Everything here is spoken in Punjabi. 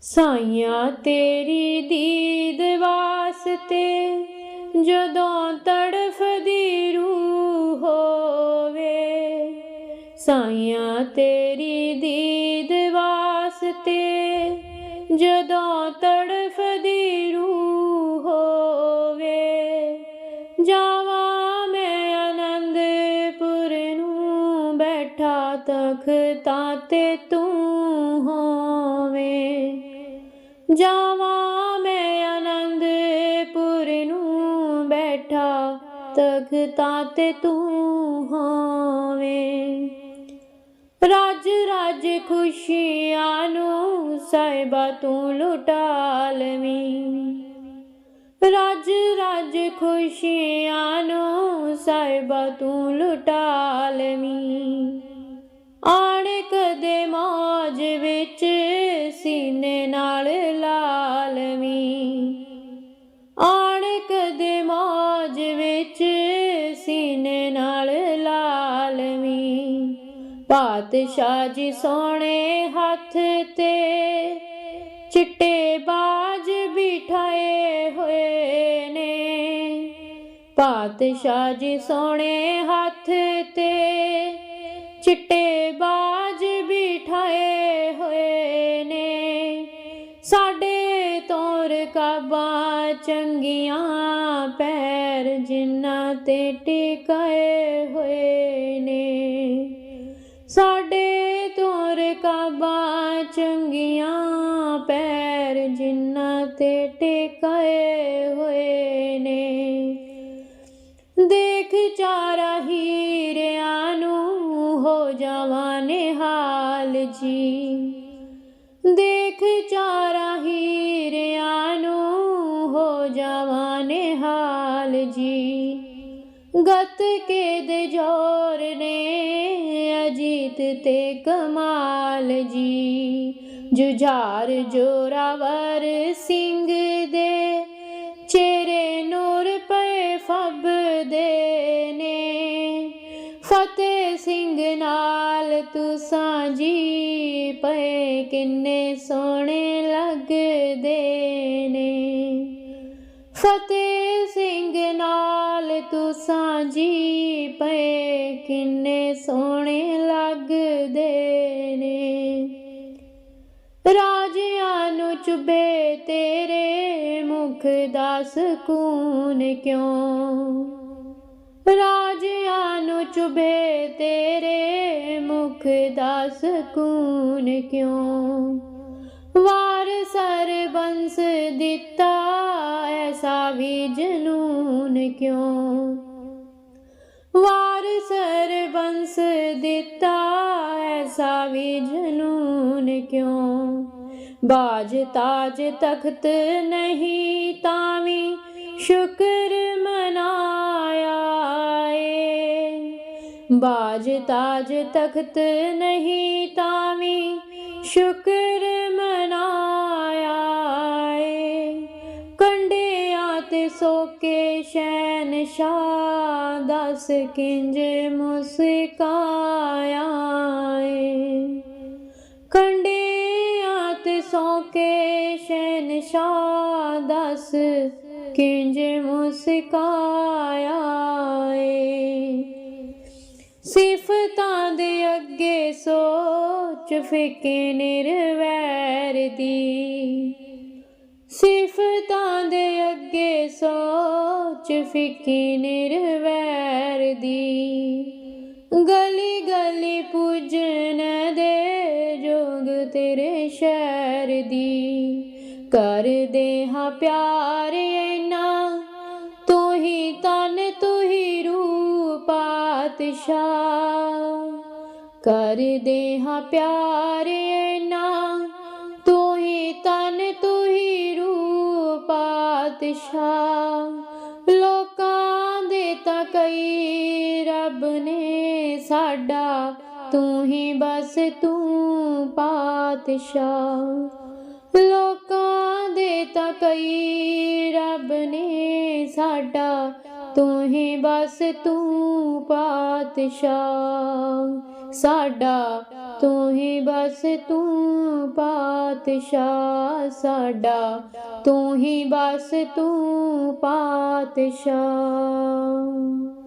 ਸਾਈਆਂ ਤੇਰੀ ਦੀਦ ਵਾਸਤੇ, ਜਦੋਂ ਤੜਫਦੀ ਰੂਹ ਹੋਵੇ। ਸਾਈਆਂ ਤੇਰੀ ਦੀਦ ਵਾਸਤੇ, ਜਦੋਂ ਤੜਫਦੀ ਰੂਹ ਹੋਵੇ। ਜਾਵਾਂ ਮੈਂ ਆਨੰਦਪੁਰ ਨੂੰ, ਬੈਠਾ ਤਖਤਾਂ ਤੇ ਤੂੰ ਜਾਵਾਂ ਮੈਂ ਆਨੰਦਪੁਰ ਨੂੰ ਬੈਠਾ, ਤਖਤਾਂ ਤੇ ਤੂੰ ਹੋਵੇਂ। ਰਾਜ ਰਾਜ ਖੁਸ਼ੀਆਂ ਨੂੰ ਸਾਹਿਬਾ ਤੂੰ ਲੁਟਾ ਰਾਜ ਰਾਜ ਖੁਸ਼ੀਆਂ ਨੂੰ ਸਾਹਿਬਾ ਤੂੰ ਲੁਟਾ ਸੀਨੇ ਨਾਲ ਲਾਲਵੀ ਪਾਤਸ਼ਾਹ ਜੀ ਸੋਹਣੇ ਹੱਥ ਤੇ ਚਿੱਟੇ ਬਾਜ ਬਿਠਾਏ ਹੋਏ ਨੇ। ਪਾਤਸ਼ਾਹ ਜੀ ਸੋਹਣੇ ਹੱਥ ਤੇ ਚਿੱਟੇ ਬਾਜ ਬਿਠਾਏ ਹੋਏ ਨੇ। ਸਾਡੇ ਤੋਰ ਕਾਬਾ ਚੰਗੀਆਂ ਪੈਰ ਤੇ ਟਿਕਾਏ ਹੋਏ ਨੇ। ਸਾਡੇ ਤੋਰ ਕਾਬਾਂ ਚੰਗੀਆਂ ਪੈਰ ਜਿਨ੍ਹਾਂ ਤੇ ਟਿਕਾਏ ਹੋਏ ਨੇ। ਦੇਖ ਚਾਰਾ ਹੀਰਿਆਂ ਨੂੰ ਹੋ ਜਾਵਾਂ ਨਿਹਾਲ ਜੀ। ਦੇਖ ਚਾਰਾ ਹੀਰਿਆਂ ਨੂੰ ਹੋ ਜਾਵਾਂ ਨਿਹਾਲ ਜੀ। ਗਤ ਕੇ ਦੇ ਜੋਰ ਨੇ ਅਜੀਤ ਤੇ ਕਮਾਲ ਜੀ। ਜੁਝਾਰ ਜੋਰਾਵਰ ਸਿੰਘ ਦੇ ਚਿਹਰੇ ਨੂਰ ਪਏ ਫਬਦੇ ਨੇ। ਫਤਿਹ ਸਿੰਘ ਨਾਲ ਤੂੰ ਸਾਂਝੀ ਪਏ ਕਿੰਨੇ ਸੋਹਣੇ ਲੱਗਦੇ ਨੇ। ਫਤਿਹ ਸਿੰਘ ਨਾਲ ਤੂੰ ਸਾਂਝੀ ਪਏ, ਕਿੰਨੇ ਸੋਹਣੇ ਲੱਗਦੇ ਨੇ। ਰਾਜਿਆਂ ਨੂੰ ਚੁਬੇ ਤੇਰੇ ਮੁਖ ਦਾ ਸਕੂਨ ਕਿਉਂ? ਰਾਜਿਆਂ ਨੂੰ ਚੁਬੇ ਤੇਰੇ ਮੁਖ ਦਾ ਸਕੂਨ ਕਿਉਂ? ਵਾਰ ਸਰਬੰਸ ਦਿੱਤਾ ਐਸਾ ਵੀ ਜਨੂਨ ਕਿਉਂ ਵਾਰ ਸਰ ਬੰਸ ਦਿੱਤਾ ਐਸਾ ਵੀ ਜਨੂਨ ਕਿਉਂ ਬਾਜ ਤਾਜ ਤਖਤ ਨਹੀਂ ਤਾਂ ਵੀ ਸ਼ੁਕਰ ਮਨਾਇਆ ਏ ਬਾਜ ਤਾਜ ਤਖਤ ਨਹੀਂ ਕੰਡਿਆਂ ਤੇ ਸੋਕੇ ਸ਼ਹਿਨਸ਼ਾਹ ਦਸ ਕਿੰਜ ਮੁਸਕਾਇਆ ਏ ਕੰਡਿਆਂ ਤੇ ਸੋਕੇ ਸ਼ਹਿਨਸ਼ਾਹ ਦਸ ਕਿੰਜ ਮੁਸਕਾਇਆ ਏ ਸਿਫਤਾਂ ਦੇ ਅੱਗੇ ਸੋਚ ਫਿੱਕੇ ਨਿਰਵੈਰ ਦੀ ਸਿਫਤਾਂ ਦੇ ਅੱਗੇ ਸੋਚ ਫਿੱਕੀ ਨਿਰਵੈਰ ਦੀ। ਗਲੀ ਗਲੀ ਪੂਜਨ ਦੇ ਜੋਗ ਤੇਰੇ ਸ਼ਹਿਰ ਦੀ। ਕਰਦੇ ਹਾਂ ਪਿਆਰ ਇਨਾ, ਤੂੰ ਹੀ ਤਨ, ਤੂੰ ਹੀ ਰੂਪ ਪਾਤਸ਼ਾਹ। ਕਰਦੇ ਹਾਂ ਪਿਆਰ ਪਾਤਸ਼ਾਹ, ਲੋਕਾਂ ਦੇ ਤਾਂ ਕਈ ਰੱਬ ਨੇ ਸਾਡਾ, ਤੂੰ ਹੀ ਬਸ ਤੂੰ ਪਾਤਸ਼ਾਹ। ਲੋਕਾਂ ਦੇ ਤਾਂ ਕਈ ਰੱਬ ਨੇ ਸਾਡਾ, ਤੂੰ ਹੀ ਬਸ ਤੂੰ ਪਾਤਸ਼ਾਹ। ਸਾਡਾ ਤੂੰ ਹੀ ਬਸ ਤੂੰ ਪਾਤਸ਼ਾਹ ਸਾਡਾ। ਤੂੰ ਹੀ ਬਸ ਤੂੰ ਪਾਤਸ਼ਾਹ।